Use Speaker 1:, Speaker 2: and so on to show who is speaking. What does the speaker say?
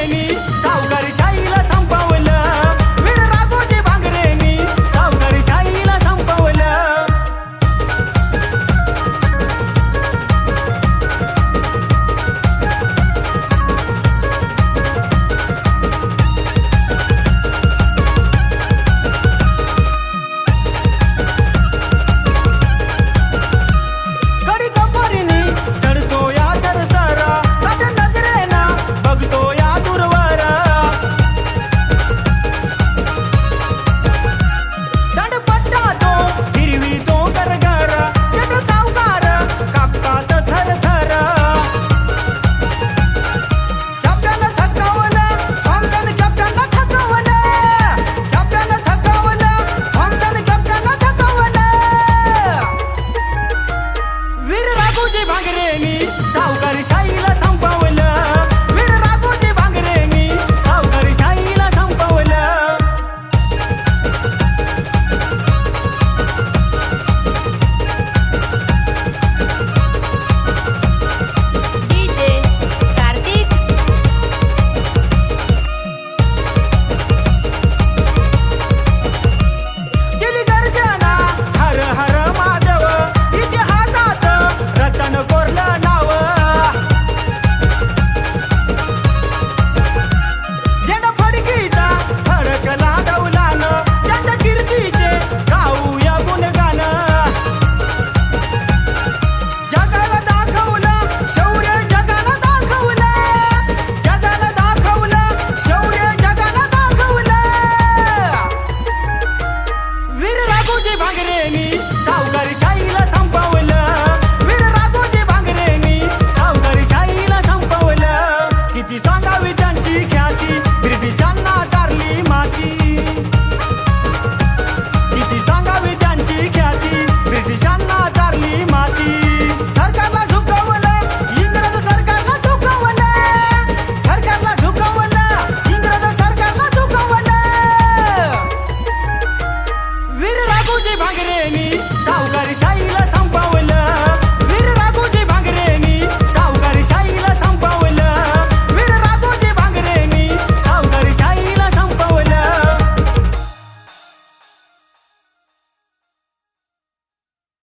Speaker 1: 为你。भांगरेनी सावकारी साईला संपवलं. वीर राघोजी भांगरेनी सावकारी साईला संपवलं. किती सांगा